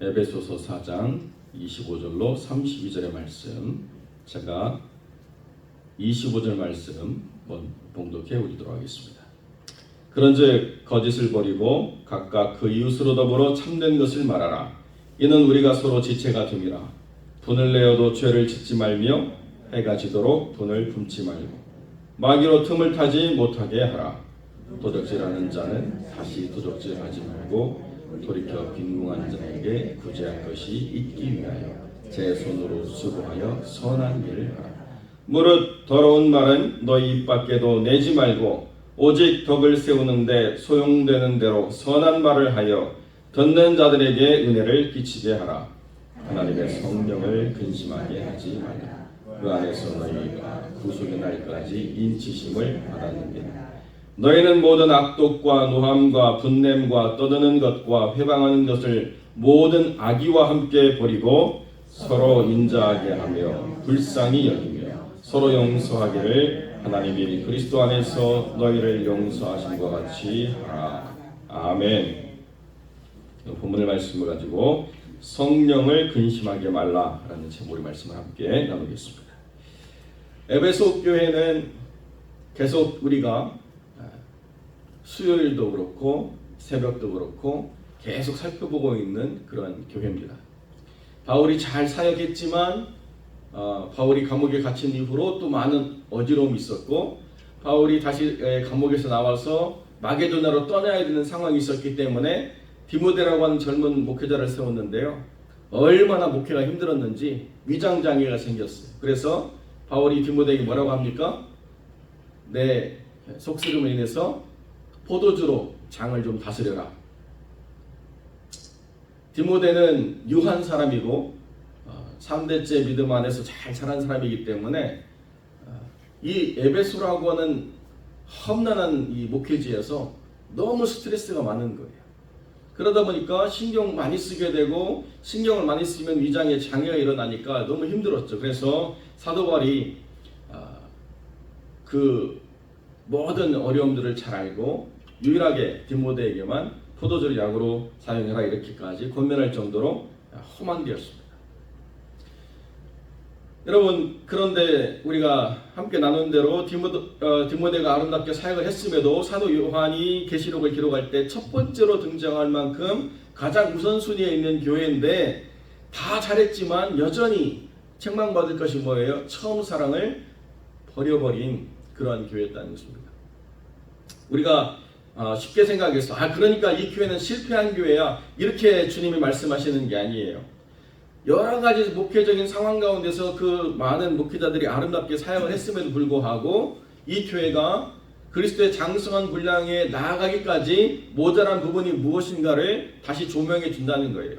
에베소서 4장 25절로 32절의 말씀 제가 25절 말씀 봉독해 우리도록 하겠습니다. 그런즉 거짓을 버리고 각각 그 이웃으로 더불어 참된 것을 말하라. 이는 우리가 서로 지체가 됨이라. 분을 내어도 죄를 짓지 말며 해가 지도록 분을 품지 말고 마귀로 틈을 타지 못하게 하라. 도적질하는 자는 다시 도적질하지 말고 돌이켜 빈궁한 자에게 구제할 것이 있기 위하여 제 손으로 수고하여 선한 일을 하라. 무릇 더러운 말은 너희 입 밖에도 내지 말고 오직 덕을 세우는데 소용되는 대로 선한 말을 하여 듣는 자들에게 은혜를 끼치게 하라. 하나님의 성령을 근심하게 하지 말라. 그 안에서 너희가 구속의 날까지 인치심을 받았느니라. 너희는 모든 악독과 노함과 분냄과 떠드는 것과 회방하는 것을 모든 악의와 함께 버리고 서로 인자하게 하며 불쌍히 여기며 서로 용서하기를 하나님이 그리스도 안에서 너희를 용서하신 것 같이 하라. 아멘. 본문의 말씀을 가지고 성령을 근심하게 말라라는 제목의 말씀을 함께 나누겠습니다. 에베소 교회는 계속 우리가 수요일도 그렇고 새벽도 그렇고 계속 살펴보고 있는 그런 교회입니다. 바울이 잘 사역했지만 어, 바울이 감옥에 갇힌 이후로 또 많은 어지러움이 있었고 바울이 다시 에, 감옥에서 나와서 마게도나로 떠나야 되는 상황이 있었기 때문에 디모데라고 하는 젊은 목회자를 세웠는데요. 얼마나 목회가 힘들었는지 위장 장애가 생겼어요. 그래서 바울이 디모데에게 뭐라고 합니까? 내 속쓰림을 인해서 포도주로 장을 좀 다스려라. 디모데는 유한 사람이고 어, 3대째 믿음 안에서 잘 자란 사람이기 때문에 어, 이 에베소라고 하는 험난한 이 목회지에서 너무 스트레스가 많은 거예요. 그러다 보니까 신경 많이 쓰게 되고 신경을 많이 쓰면 위장에 장애가 일어나니까 너무 힘들었죠. 그래서 사도 바울이 어, 그 모든 어려움들을 잘 알고 유일하게 디모데에게만 포도주를 약으로 사용해라 이렇게까지 권면할 정도로 험한 데였습니다. 여러분 그런데 우리가 함께 나눈 대로 디모데, 어, 디모데가 아름답게 사역을 했음에도 사도 요한이 계시록을 기록할 때 첫 번째로 등장할 만큼 가장 우선순위에 있는 교회인데 다 잘했지만 여전히 책망받을 것이 뭐예요? 처음 사랑을 버려버린 그러한 교회였다는 것입니다. 우리가 어, 쉽게 생각해서 아 그러니까 이 교회는 실패한 교회야 이렇게 주님이 말씀하시는 게 아니에요. 여러 가지 목회적인 상황 가운데서 그 많은 목회자들이 아름답게 사역을 했음에도 불구하고 이 교회가 그리스도의 장성한 분량에 나아가기까지 모자란 부분이 무엇인가를 다시 조명해 준다는 거예요.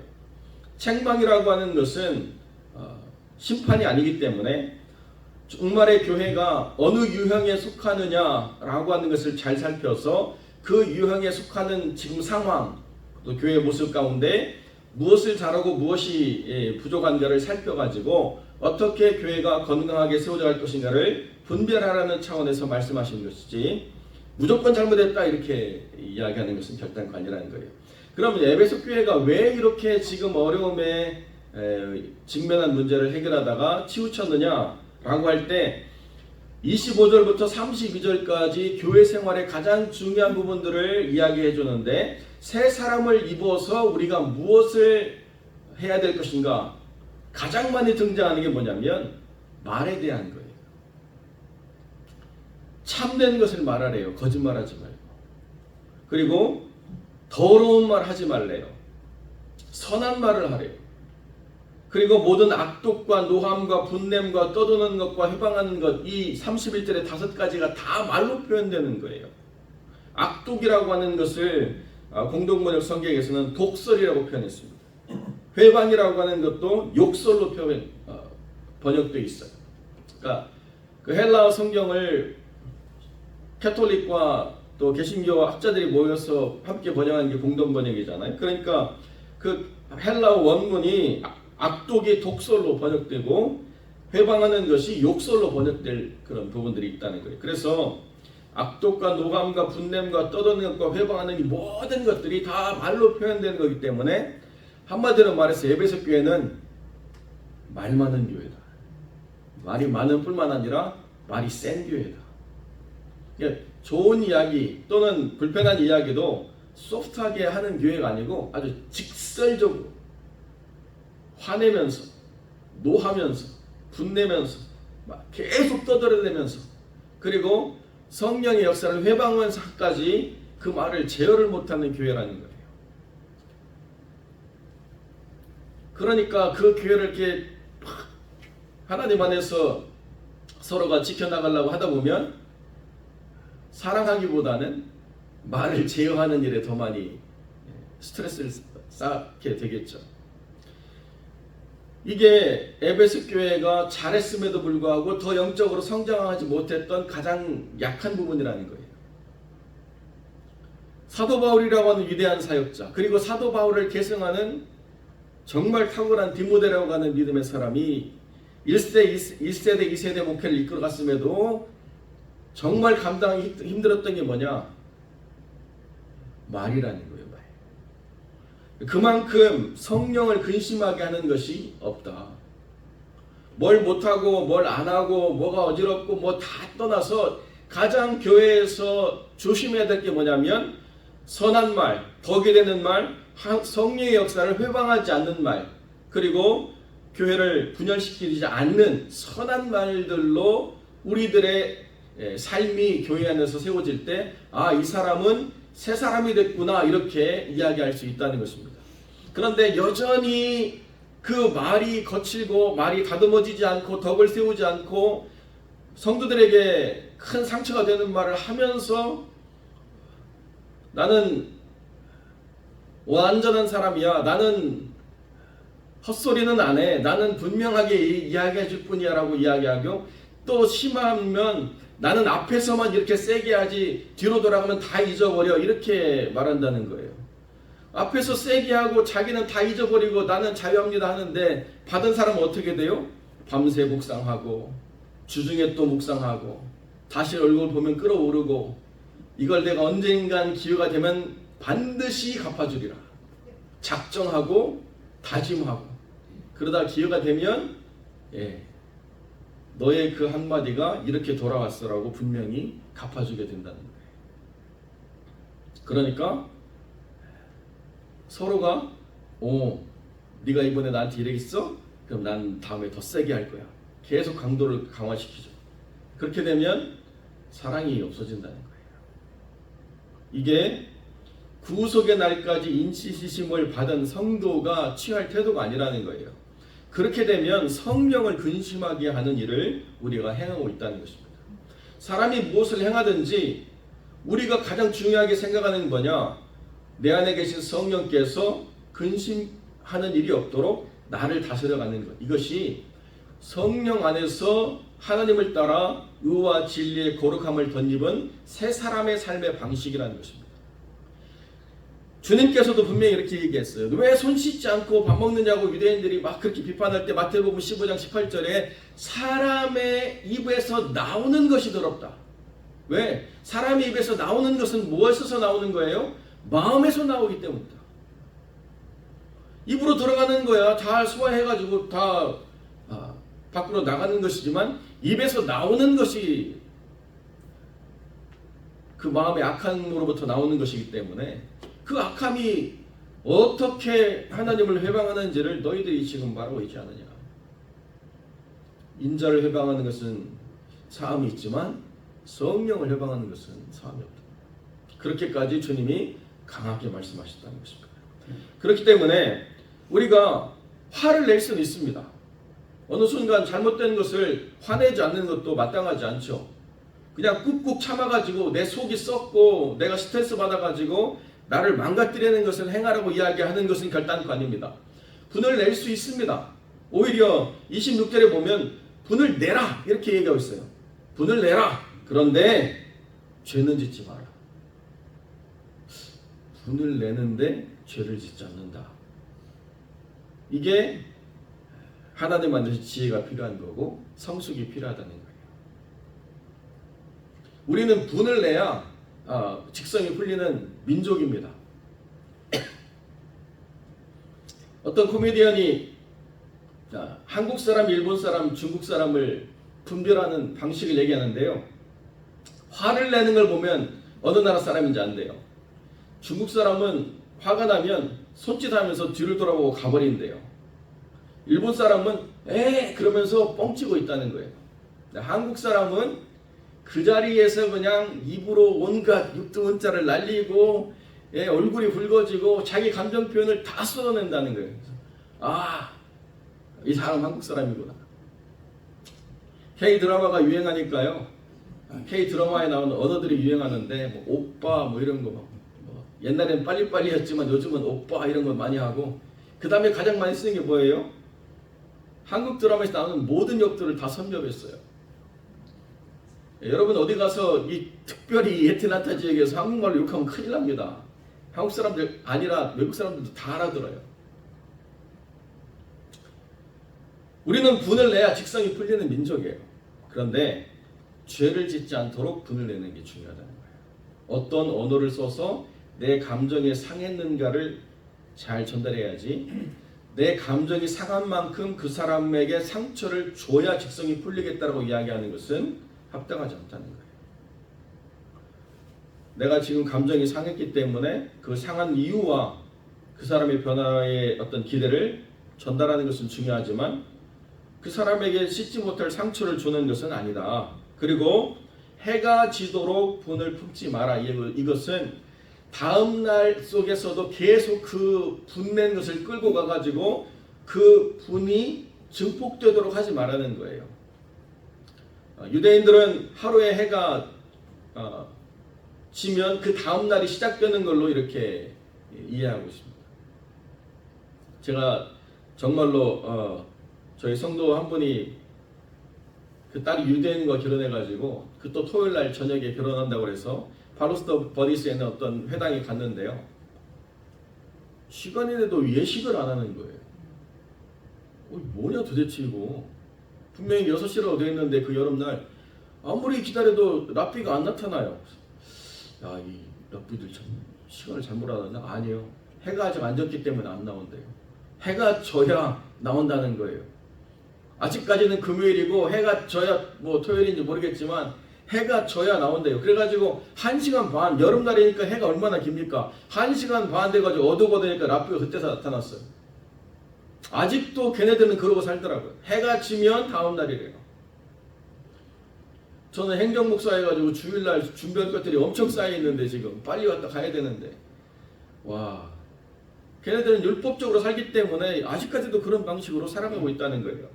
책망이라고 하는 것은 어, 심판이 아니기 때문에 정말의 교회가 어느 유형에 속하느냐라고 하는 것을 잘 살펴서 그 유형에 속하는 지금 상황 또 교회의 모습 가운데 무엇을 잘하고 무엇이 예, 부족한가를 살펴가지고 어떻게 교회가 건강하게 세워져 갈 것인가를 분별하라는 차원에서 말씀하신 것이지 무조건 잘못했다 이렇게 이야기하는 것은 결단코 아니라는 거예요. 그러면 에베소 교회가 왜 이렇게 지금 어려움에 직면한 문제를 해결하다가 치우쳤느냐라고 할 때 25절부터 32절까지 교회 생활의 가장 중요한 부분들을 이야기해 주는데 새 사람을 입어서 우리가 무엇을 해야 될 것인가 가장 많이 등장하는 게 뭐냐면 말에 대한 거예요. 참된 것을 말하래요. 거짓말하지 말고. 그리고 더러운 말 하지 말래요. 선한 말을 하래요. 그리고 모든 악독과 노함과 분냄과 떠도는 것과 해방하는 것 이 31절의 다섯 가지가 다 말로 표현되는 거예요. 악독이라고 하는 것을 아, 공동번역 성경에서는 독설이라고 표현했습니다. 회방이라고 하는 것도 욕설로 표현 어, 번역돼 있어요. 그러니까 그 헬라어 성경을 캐톨릭과 또 개신교 학자들이 모여서 함께 번역한 게 공동 번역이잖아요. 그러니까 그 헬라어 원문이 악독이 독설로 번역되고 회방하는 것이 욕설로 번역될 그런 부분들이 있다는 거예요. 그래서 악독과 노감과 분냄과 떠드는 것과 회방하는 이 모든 것들이 다 말로 표현되는 거기 때문에 한마디로 말해서 에베소 교회는 말 많은 교회다. 말이 많은 뿐만 아니라 말이 센 교회다. 예, 좋은 이야기 또는 불편한 이야기도 소프트하게 하는 교회가 아니고 아주 직설적으로 화내면서 노하면서 분내면서 막 계속 떠들어대면서 그리고 성령의 역사를 회방하면서까지 그 말을 제어를 못하는 교회라는 거예요. 그러니까 그 교회를 이렇게 막 하나님 안에서 서로가 지켜나가려고 하다 보면 사랑하기보다는 말을 제어하는 일에 더 많이 스트레스를 쌓게 되겠죠. 이게 에베스 교회가 잘했음에도 불구하고 더 영적으로 성장하지 못했던 가장 약한 부분이라는 거예요. 사도 바울이라고 하는 위대한 사역자, 그리고 사도 바울을 계승하는 정말 탁월한 디모데라고 하는 믿음의 사람이 1세, 1세대, 2세대 목회를 이끌어갔음에도 정말 감당하기 힘들었던 게 뭐냐? 말이라는. 그만큼 성령을 근심하게 하는 것이 없다. 뭘 못하고 뭘 안 하고 뭐가 어지럽고 뭐 다 떠나서 가장 교회에서 조심해야 될 게 뭐냐면 선한 말, 덕이 되는 말, 하- 성령의 역사를 회방하지 않는 말, 그리고 교회를 분열시키지 않는 선한 말들로 우리들의 예, 삶이 교회 안에서 세워질 때, 아, 이 사람은 새 사람이 됐구나, 이렇게 이야기할 수 있다는 것입니다. 그런데 여전히 그 말이 거칠고, 말이 다듬어지지 않고, 덕을 세우지 않고, 성도들에게 큰 상처가 되는 말을 하면서 나는 완전한 사람이야. 나는 헛소리는 안 해. 나는 분명하게 이- 이야기해 줄 뿐이야 라고 이야기하고 또 심하면 나는 앞에서만 이렇게 세게 하지 뒤로 돌아가면 다 잊어버려 이렇게 말한다는 거예요. 앞에서 세게 하고 자기는 다 잊어버리고 나는 자유합니다 하는데 받은 사람은 어떻게 돼요? 밤새 묵상하고 주중에 또 묵상하고 다시 얼굴 보면 끓어오르고 이걸 내가 언젠간 기회가 되면 반드시 갚아주리라 작정하고 다짐하고 그러다 기회가 되면 예, 너의 그 한마디가 이렇게 돌아왔어라고 분명히 갚아주게 된다는 거예요. 그러니까 서로가 오 네가 이번에 나한테 이랬어? 그럼 난 다음에 더 세게 할 거야. 계속 강도를 강화시키죠. 그렇게 되면 사랑이 없어진다는 거예요. 이게 구속의 날까지 인치시심을 받은 성도가 취할 태도가 아니라는 거예요. 그렇게 되면 성령을 근심하게 하는 일을 우리가 행하고 있다는 것입니다. 사람이 무엇을 행하든지 우리가 가장 중요하게 생각하는 게 뭐냐? 내 안에 계신 성령께서 근심하는 일이 없도록 나를 다스려가는 것. 이것이 성령 안에서 하나님을 따라 의와 진리의 거룩함을 덧입은 새 사람의 삶의 방식이라는 것입니다. 주님께서도 분명히 이렇게 얘기했어요. 왜 손 씻지 않고 밥 먹느냐고 유대인들이 막 그렇게 비판할 때 마태복음 15장 18절에 사람의 입에서 나오는 것이 더럽다. 왜? 사람의 입에서 나오는 것은 무엇에서 나오는 거예요? 마음에서 나오기 때문이다. 입으로 들어가는 거야. 다 소화해가지고 다 아, 밖으로 나가는 것이지만 입에서 나오는 것이 그 마음의 악함으로부터 나오는 것이기 때문에 그 악함이 어떻게 하나님을 회방하는지를 너희들이 지금 말하고 있지 않느냐. 인자를 회방하는 것은 사함이 있지만 성령을 회방하는 것은 사함이 없다. 그렇게까지 주님이 강하게 말씀하셨다는 것입니다. 그렇기 때문에 우리가 화를 낼 수는 있습니다. 어느 순간 잘못된 것을 화내지 않는 것도 마땅하지 않죠. 그냥 꾹꾹 참아가지고 내 속이 썩고 내가 스트레스 받아가지고 나를 망가뜨리는 것을 행하라고 이야기하는 것은 결단코 아닙니다. 분을 낼 수 있습니다. 오히려 26절에 보면 분을 내라 이렇게 얘기하고 있어요. 분을 내라. 그런데 죄는 짓지 마라. 분을 내는데 죄를 짓지 않는다. 이게 하나님 만드신 지혜가 필요한 거고 성숙이 필요하다는 거예요. 우리는 분을 내야 아, 직성이 풀리는 민족입니다. 어떤 코미디언이 자, 한국 사람, 일본 사람, 중국 사람을 분별하는 방식을 얘기하는데요. 화를 내는 걸 보면 어느 나라 사람인지 안 돼요. 중국 사람은 화가 나면 손짓하면서 뒤를 돌아보고 가버린대요. 일본 사람은 에 그러면서 뻥치고 있다는 거예요. 한국 사람은 그 자리에서 그냥 입으로 온갖 육두문자를 날리고 예, 얼굴이 붉어지고 자기 감정 표현을 다 쏟아낸다는 거예요. 아, 이 사람 한국 사람이구나. K 드라마가 유행하니까요. K 드라마에 나오는 언어들이 유행하는데 뭐 오빠 뭐 이런 거 옛날엔 빨리빨리 했지만 요즘은 오빠 이런 거 많이 하고 그 다음에 가장 많이 쓰는 게 뭐예요? 한국 드라마에서 나오는 모든 역들을 다 섭렵했어요. 예, 여러분 어디 가서 이 특별히 예트나타 지역에서 한국말로 욕하면 큰일 납니다. 한국 사람들 아니라 외국 사람들도 다 알아들어요. 우리는 분을 내야 직성이 풀리는 민족이에요. 그런데 죄를 짓지 않도록 분을 내는 게 중요하다는 거예요. 어떤 언어를 써서 내 감정에 상했는가를 잘 전달해야지. 내 감정이 상한 만큼 그 사람에게 상처를 줘야 직성이 풀리겠다라고 이야기하는 것은 합당하지 않다는 거예요. 내가 지금 감정이 상했기 때문에 그 상한 이유와 그 사람의 변화의 어떤 기대를 전달하는 것은 중요하지만 그 사람에게 씻지 못할 상처를 주는 것은 아니다. 그리고 해가 지도록 분을 품지 마라. 이- 이것은 다음 날 속에서도 계속 그 분낸 것을 끌고 가가지고 그 분이 증폭되도록 하지 말라는 거예요. 어, 유대인들은 하루에 해가 어, 지면 그 다음 날이 시작되는 걸로 이렇게 이해하고 있습니다. 제가 정말로 어, 저희 성도 한 분이 그 딸이 유대인과 결혼해가지고 그 또 토요일 날 저녁에 결혼한다고 그래서 바로스터 버디스에 있는 어떤 회당에 갔는데요. 시간이 돼도 예식을 안 하는 거예요. 어, 뭐냐 도대체 이거. 분명히 6시라고 되어 있는데 그 여름날 아무리 기다려도 라삐가 안 나타나요. 야, 이 라삐들 참 시간을 잘못 알았나? 아니에요. 해가 아직 안 졌기 때문에 안 나온대요. 해가 져야 나온다는 거예요. 아직까지는 금요일이고 해가 져야 뭐 토요일인지 모르겠지만 해가 져야 나온대요. 그래가지고 한 시간 반 여름날이니까 해가 얼마나 깁니까? 한 시간 반 돼가지고 어둑어두니까 라삐가 그때 나타났어요. 아직도 걔네들은 그러고 살더라고요. 해가 지면 다음 날이래요. 저는 행정목사 해가지고 주일날 준비할 것들이 엄청 쌓여 있는데 지금 빨리 왔다 가야 되는데 와 걔네들은 율법적으로 살기 때문에 아직까지도 그런 방식으로 살아가고 있다는 거예요.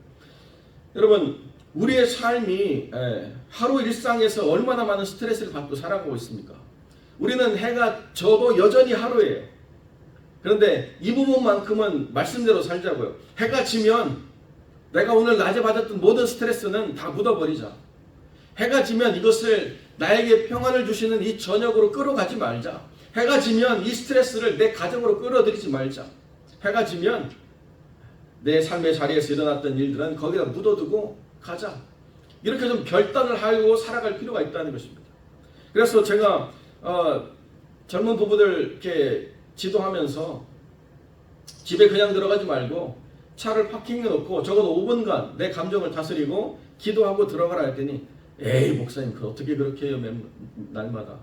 여러분 우리의 삶이 예, 하루 일상에서 얼마나 많은 스트레스를 받고 살아가고 있습니까? 우리는 해가 져도 여전히 하루예요. 그런데 이 부분만큼은 말씀대로 살자고요. 해가 지면 내가 오늘 낮에 받았던 모든 스트레스는 다 묻어버리자. 해가 지면 이것을 나에게 평안을 주시는 이 저녁으로 끌어가지 말자. 해가 지면 이 스트레스를 내 가정으로 끌어들이지 말자. 해가 지면 내 삶의 자리에서 일어났던 일들은 거기다 묻어두고 가자. 이렇게 좀 결단을 하고 살아갈 필요가 있다는 것입니다. 그래서 제가 어, 젊은 부부들 이렇게 지도하면서 집에 그냥 들어가지 말고 차를 파킹해 놓고 적어도 5분간 내 감정을 다스리고 기도하고 들어가라 했더니 에이 목사님 그 어떻게 그렇게 해요 맨 날마다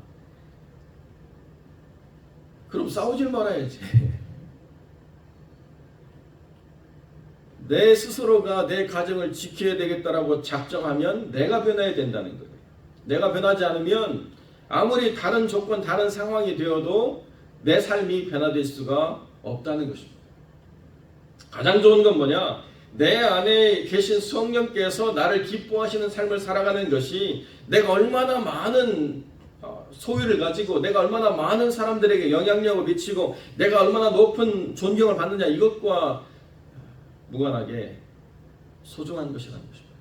그럼 싸우질 말아야지 내 스스로가 내 가정을 지켜야 되겠다라고 작정하면 내가 변해야 된다는 거예요. 내가 변하지 않으면 아무리 다른 조건 다른 상황이 되어도 내 삶이 변화될 수가 없다는 것입니다. 가장 좋은 건 뭐냐? 내 안에 계신 성령께서 나를 기뻐하시는 삶을 살아가는 것이 내가 얼마나 많은 어, 소유를 가지고 내가 얼마나 많은 사람들에게 영향력을 미치고 내가 얼마나 높은 존경을 받느냐 이것과 무관하게 소중한 것이라는 것입니다.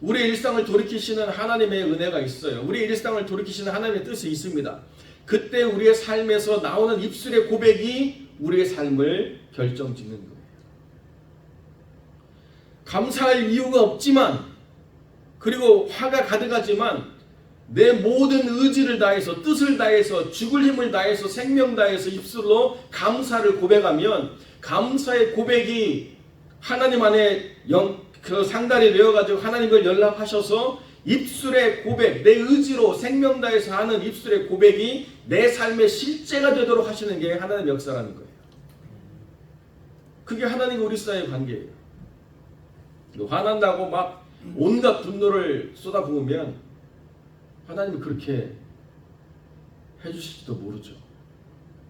우리의 일상을 돌이키시는 하나님의 은혜가 있어요. 우리의 일상을 돌이키시는 하나님의 뜻이 있습니다. 그때 우리의 삶에서 나오는 입술의 고백이 우리의 삶을 결정짓는 거예요. 감사할 이유가 없지만 그리고 화가 가득하지만 내 모든 의지를 다해서 뜻을 다해서 죽을 힘을 다해서 생명 다해서 입술로 감사를 고백하면 감사의 고백이 하나님 안에 영, 그 상달이 되어가지고 하나님을 연락하셔서 입술의 고백, 내 의지로 생명 다해서 하는 입술의 고백이 내 삶의 실제가 되도록 하시는 게 하나님의 역사라는 거예요. 그게 하나님과 우리 사이의 관계예요. 화난다고 막 온갖 분노를 쏟아부으면 하나님이 그렇게 해주실지도 모르죠.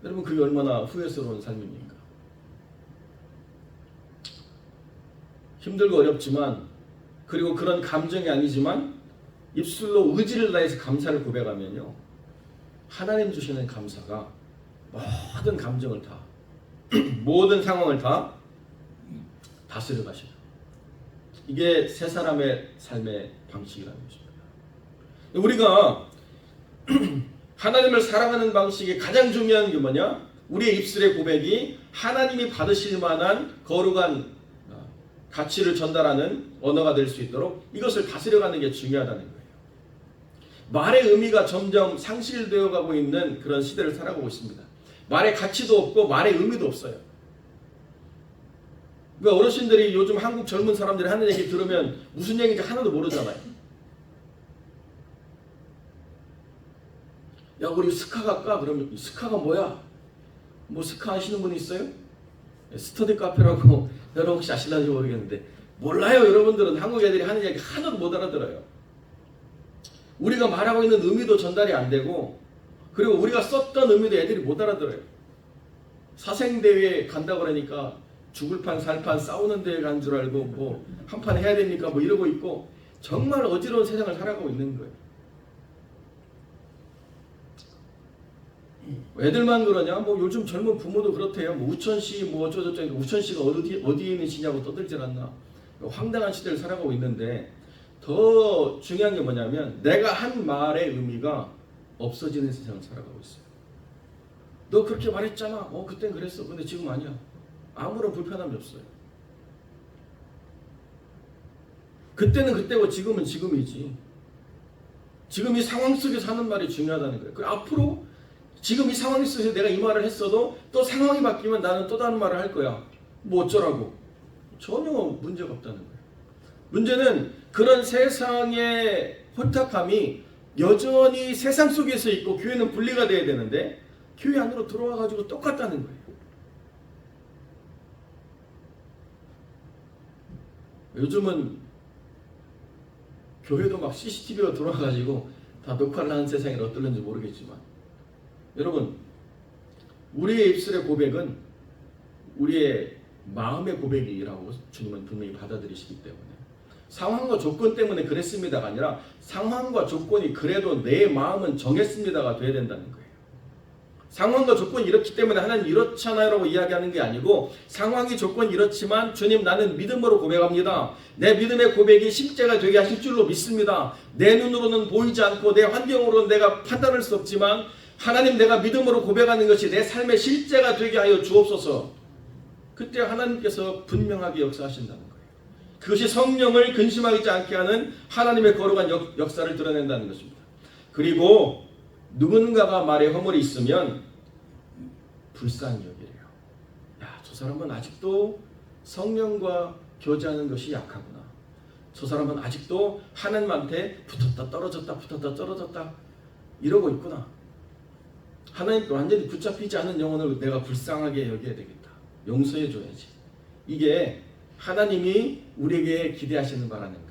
여러분 그게 얼마나 후회스러운 삶입니까? 힘들고 어렵지만 그리고 그런 감정이 아니지만 입술로 의지를 다해서 감사를 고백하면요 하나님 주시는 감사가 모든 감정을 다 모든 상황을 다 다스려 가시죠. 이게 세 사람의 삶의 방식이라는 것입니다. 우리가 하나님을 사랑하는 방식의 가장 중요한 게 뭐냐? 우리의 입술의 고백이 하나님이 받으실 만한 거룩한 어, 가치를 전달하는 언어가 될 수 있도록 이것을 다스려가는 게 중요하다는 거예요. 말의 의미가 점점 상실되어 가고 있는 그런 시대를 살아가고 있습니다. 말의 가치도 없고 말의 의미도 없어요. 그러니까 어르신들이 요즘 한국 젊은 사람들이 하는 얘기 들으면 무슨 얘기인지 하나도 모르잖아요. 야 우리 스카 갈까? 그러면 스카가 뭐야? 뭐 스카 하시는 분 있어요? 스터디 카페라고 여러분 혹시 아실는지 모르겠는데 몰라요 여러분들은 한국 애들이 하는 얘기 하나도 못 알아들어요. 우리가 말하고 있는 의미도 전달이 안 되고 그리고 우리가 썼던 의미도 애들이 못 알아들어요. 사생대회에 간다 그러니까 죽을 판 살판 싸우는 데에 간 줄 알고 뭐 한 판 해야 됩니까 뭐 이러고 있고 정말 어지러운 세상을 살아가고 있는 거예요. 애들만 그러냐? 뭐 요즘 젊은 부모도 그렇대요. 뭐 우천시 뭐 어쩌저쩌 우천시가 어디 어디에 있는 시냐고 떠들질 않나. 황당한 시대를 살아가고 있는데 더 중요한 게 뭐냐면 내가 한 말의 의미가 없어지는 세상을 살아가고 있어요. 너 그렇게 말했잖아. 어 그땐 그랬어. 근데 지금 아니야. 아무런 불편함이 없어요. 그때는 그때고 지금은 지금이지. 지금 이 상황 속에서 하는 말이 중요하다는 거예요. 그 앞으로 지금 이 상황 속에서 내가 이 말을 했어도 또 상황이 바뀌면 나는 또 다른 말을 할 거야. 뭐 어쩌라고. 전혀 문제가 없다는 거예요. 문제는 그런 세상의 혼탁함이 여전히 세상 속에서 있고 교회는 분리가 돼야 되는데 교회 안으로 들어와 가지고 똑같다는 거예요. 요즘은 교회도 막 CCTV가 들어와 가지고 다 녹화를 하는 세상이 어떨는지 모르겠지만 여러분 우리의 입술의 고백은 우리의 마음의 고백이라고 주님은 분명히 받아들이시기 때문에 상황과 조건 때문에 그랬습니다가 아니라 상황과 조건이 그래도 내 마음은 정했습니다가 돼야 된다는 거예요. 상황과 조건이 이렇기 때문에 하나님 이렇잖아요 라고 이야기하는 게 아니고 상황이 조건이 이렇지만 주님 나는 믿음으로 고백합니다. 내 믿음의 고백이 실제가 되게 하실 줄로 믿습니다. 내 눈으로는 보이지 않고 내 환경으로는 내가 판단할 수 없지만 하나님 내가 믿음으로 고백하는 것이 내 삶의 실제가 되게 하여 주옵소서. 그때 하나님께서 분명하게 역사하신다는 거예요. 그것이 성령을 근심하지 않게 하는 하나님의 거룩한 역, 역사를 드러낸다는 것입니다. 그리고 누군가가 말에 허물이 있으면 불쌍히 여기래요. 야, 저 사람은 아직도 성령과 교제하는 것이 약하구나. 저 사람은 아직도 하나님한테 붙었다 떨어졌다 붙었다 떨어졌다 이러고 있구나. 하나님께 완전히 붙잡히지 않은 영혼을 내가 불쌍하게 여겨야 되겠다. 용서해 줘야지. 이게 하나님이 우리에게 기대하시는 바라는 거예요.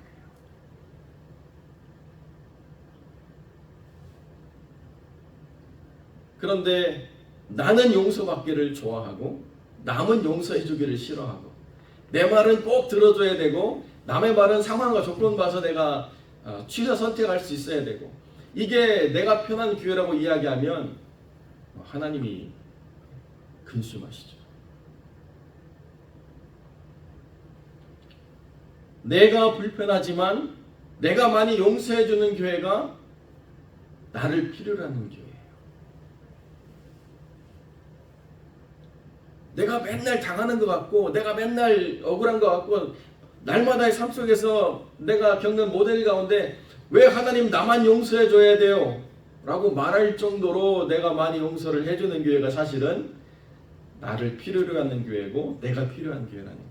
그런데 나는 용서받기를 좋아하고 남은 용서해 주기를 싫어하고 내 말은 꼭 들어줘야 되고 남의 말은 상황과 조건 봐서 내가 어, 취사 선택할 수 있어야 되고 이게 내가 편한 교회라고 이야기하면 하나님이 근심하시죠. 내가 불편하지만 내가 많이 용서해 주는 교회가 나를 필요로 하는 교회예요. 내가 맨날 당하는 것 같고 내가 맨날 억울한 것 같고 날마다의 삶 속에서 내가 겪는 모델 가운데 왜 하나님 나만 용서해 줘야 돼요? 라고 말할 정도로 내가 많이 용서를 해주는 교회가 사실은 나를 필요로 하는 교회고 내가 필요한 교회라는 거예요.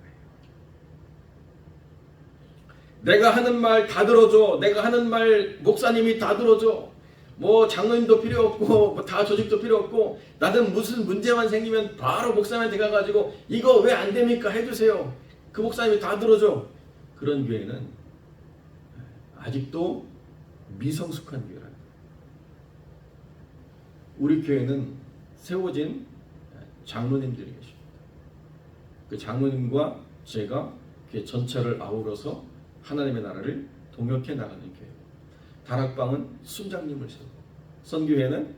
내가 하는 말 다 들어줘. 내가 하는 말 목사님이 다 들어줘. 뭐 장로님도 필요 없고 뭐 다 조직도 필요 없고 나는 무슨 문제만 생기면 바로 목사님한테 가가지고 이거 왜 안 됩니까 해주세요. 그 목사님이 다 들어줘. 그런 교회는 아직도 미성숙한 거예요. 우리 교회는 세워진 장로님들이 계십니다. 그 장로님과 제가 교회 전체를 아우러서 하나님의 나라를 동역해 나가는 교회. 다락방은 순장님을 세우고 선교회는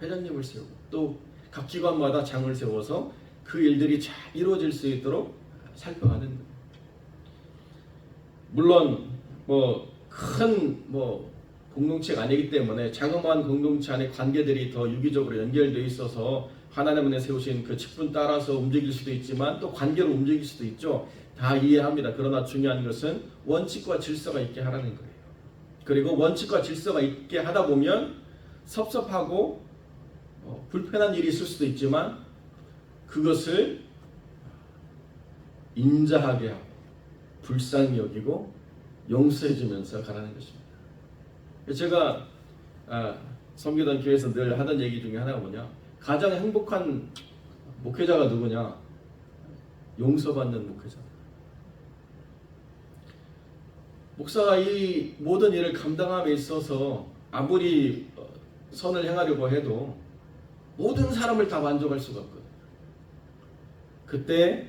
회장님을 세우고 또 각 기관마다 장을 세워서 그 일들이 잘 이루어질 수 있도록 살펴가는. 물론 뭐큰뭐 공동체가 아니기 때문에 자그마한 공동체 안에 관계들이 더 유기적으로 연결되어 있어서 하나님 안에 세우신 그 직분 따라서 움직일 수도 있지만 또 관계로 움직일 수도 있죠. 다 이해합니다. 그러나 중요한 것은 원칙과 질서가 있게 하라는 거예요. 그리고 원칙과 질서가 있게 하다 보면 섭섭하고 어, 불편한 일이 있을 수도 있지만 그것을 인자하게 하고 불쌍히 여기고 용서해 주면서 가라는 것입니다. 제가 아, 섬기던 교회에서 늘 하던 얘기 중에 하나가 뭐냐? 가장 행복한 목회자가 누구냐? 용서받는 목회자. 목사가 이 모든 일을 감당함에 있어서 아무리 어, 선을 행하려고 해도 모든 사람을 다 만족할 수가 없거든요. 그때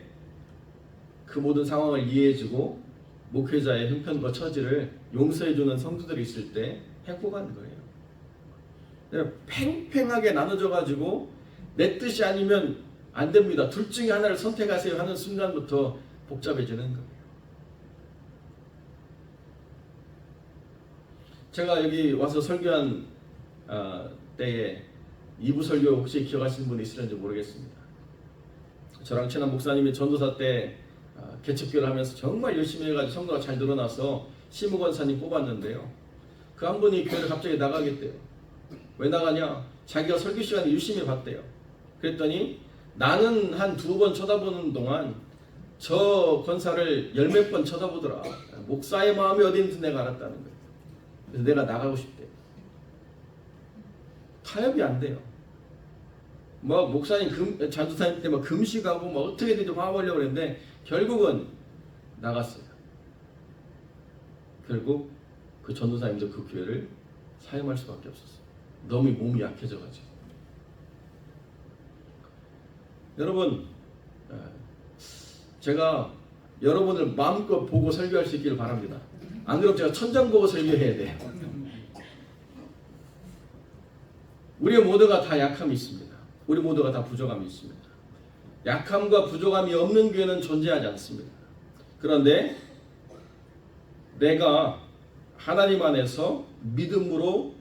그 모든 상황을 이해해주고 목회자의 형편과 처지를 용서해주는 성도들이 있을 때 행복한 거예요. 팽팽하게 나눠져가지고 내 뜻이 아니면 안 됩니다. 둘 중에 하나를 선택하세요 하는 순간부터 복잡해지는 거예요. 제가 여기 와서 설교한 어, 때에 이부 설교 혹시 기억하시는 분이 있을지 모르겠습니다. 저랑 친한 목사님이 전도사 때 어, 개척교를 하면서 정말 열심히 해가지고 성도가 잘 늘어나서 시무 권사님 뽑았는데요. 그 한 분이 교회를 갑자기 나가겠대요. 왜 나가냐? 자기가 설교 시간에 유심히 봤대요. 그랬더니 나는 한 두 번 쳐다보는 동안 저 권사를 열 몇 번 쳐다보더라. 목사의 마음이 어디 있는지 내가 알았다는 거예요. 그래서 내가 나가고 싶대. 타협이 안 돼요. 뭐 목사님 금 잔도사님 때 막 금식하고 뭐 어떻게든지 화합하려고 했는데 결국은 나갔어요. 결국 그 전도사님도 그 교회를 사임할 수밖에 없었어요. 너무 몸이 약해져가지고. 여러분, 에, 제가 여러분을 마음껏 보고 설교할 수 있기를 바랍니다. 안 그러면 제가 천장 보고 설교해야 돼요. 우리 모두가 다 약함이 있습니다. 우리 모두가 다 부족함이 있습니다. 약함과 부족함이 없는 교회는 존재하지 않습니다. 그런데 내가 하나님 안에서 믿음으로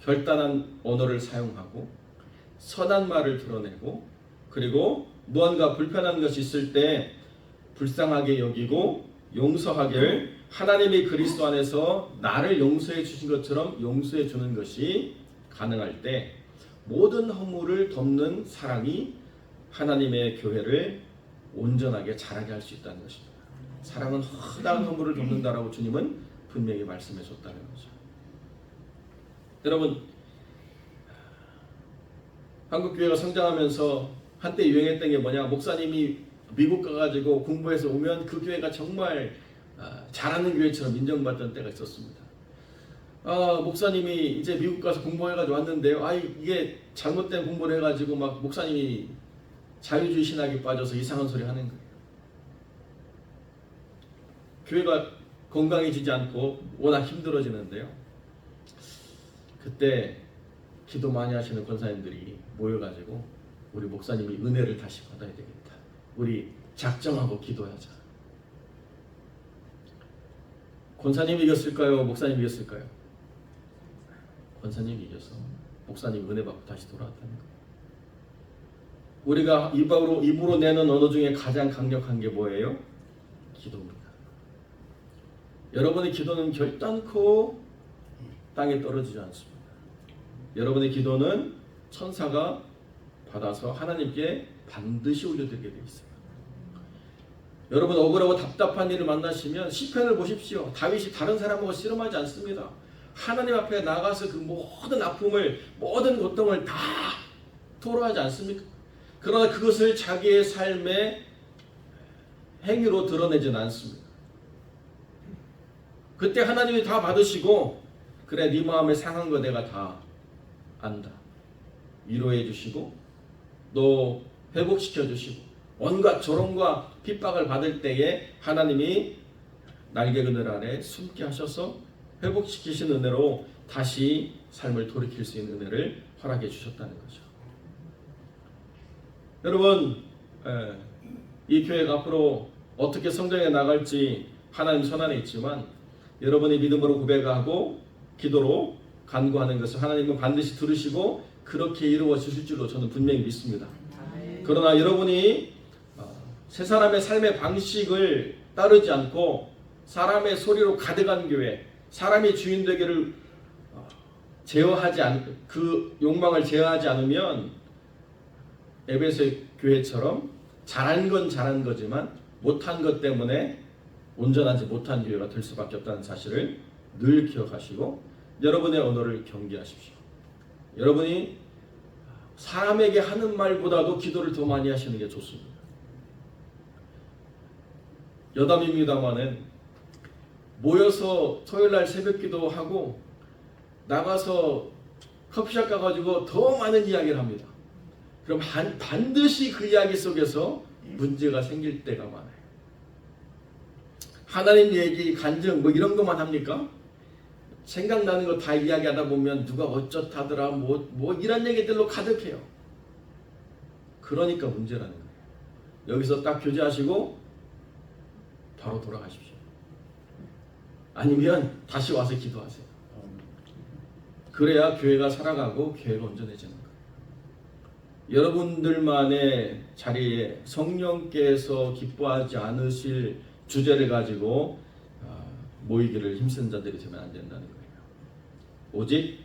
결단한 언어를 사용하고 선한 말을 드러내고 그리고 무언가 불편한 것이 있을 때 불쌍하게 여기고 용서하기를 하나님이 그리스도 안에서 나를 용서해 주신 것처럼 용서해 주는 것이 가능할 때 모든 허물을 덮는 사랑이 하나님의 교회를 온전하게 자라게 할 수 있다는 것입니다. 사랑은 허다한 허물을 덮는다라고 주님은 분명히 말씀해 줬다는 거죠. 여러분 한국 교회가 성장하면서 한때 유행했던 게 뭐냐 목사님이 미국 가가지고 공부해서 오면 그 교회가 정말 아, 잘하는 교회처럼 인정받던 때가 있었습니다. 아 목사님이 이제 미국 가서 공부해가지고 왔는데요. 아 이게 잘못된 공부를 해가지고 막 목사님이 자유주의 신학에 빠져서 이상한 소리 하는 거예요. 교회가 건강해지지 않고 워낙 힘들어지는데요. 그때 기도 많이 하시는 권사님들이 모여가지고 우리 목사님이 은혜를 다시 받아야 되겠다. 우리 작정하고 기도하자. 권사님이 이겼을까요? 목사님이 이겼을까요? 권사님이 이겨서 목사님 은혜 받고 다시 돌아왔다는 거예요. 우리가 입으로, 입으로 내는 언어 중에 가장 강력한 게 뭐예요? 기도입니다. 여러분의 기도는 결단코 땅에 떨어지지 않습니다. 여러분의 기도는 천사가 받아서 하나님께 반드시 올려드리게 되어 있어요. 여러분 억울하고 답답한 일을 만나시면 시편을 보십시오. 다윗이 다른 사람하고 씨름하지 않습니다. 하나님 앞에 나가서 그 모든 아픔을 모든 고통을 다 토로하지 않습니까? 그러나 그것을 자기의 삶의 행위로 드러내지는 않습니다. 그때 하나님이 다 받으시고 그래 네 마음에 상한 거 내가 다 안다. 위로해 주시고 또 회복시켜 주시고 온갖 조롱과 핍박을 받을 때에 하나님이 날개 그늘 아래 숨게 하셔서 회복시키신 은혜로 다시 삶을 돌이킬 수 있는 은혜를 허락해 주셨다는 거죠. 여러분 에, 이 교회가 앞으로 어떻게 성장해 나갈지 하나님 손안에 있지만 여러분이 믿음으로 고백하고 기도로 간구하는 것을 하나님은 반드시 들으시고 그렇게 이루어 주실 줄로 저는 분명히 믿습니다. 그러나 여러분이 어, 세 사람의 삶의 방식을 따르지 않고 사람의 소리로 가득한 교회, 사람이 주인 되기를 어, 제어하지 않, 그 욕망을 제어하지 않으면 에베소 교회처럼 잘한 건 잘한 거지만 못한 것 때문에 온전하지 못한 교회가 될 수밖에 없다는 사실을 늘 기억하시고 여러분의 언어를 경계하십시오. 여러분이 사람에게 하는 말보다도 기도를 더 많이 하시는 게 좋습니다. 여담입니다만은 모여서 토요일 날 새벽 기도하고 나가서 커피숍 가가지고 더 많은 이야기를 합니다. 그럼 한, 반드시 그 이야기 속에서 문제가 생길 때가 많아요. 하나님 얘기, 간증 뭐 이런 것만 합니까? 생각나는 거 다 이야기하다 보면 누가 어쩌다더라 뭐, 뭐 이런 얘기들로 가득해요. 그러니까 문제라는 거예요. 여기서 딱 교제하시고 바로 돌아가십시오. 아니면 다시 와서 기도하세요. 그래야 교회가 살아가고 교회가 온전해지는 거예요. 여러분들만의 자리에 성령께서 기뻐하지 않으실 주제를 가지고 아, 모이기를 힘쓴 자들이 되면 안 된다는 거예요. 오직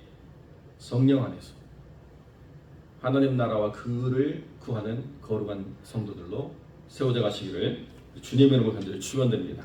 성령 안에서 하나님 나라와 그를 구하는 거룩한 성도들로 세워져 가시기를 주님의 이름으로 간절히 축원드립니다.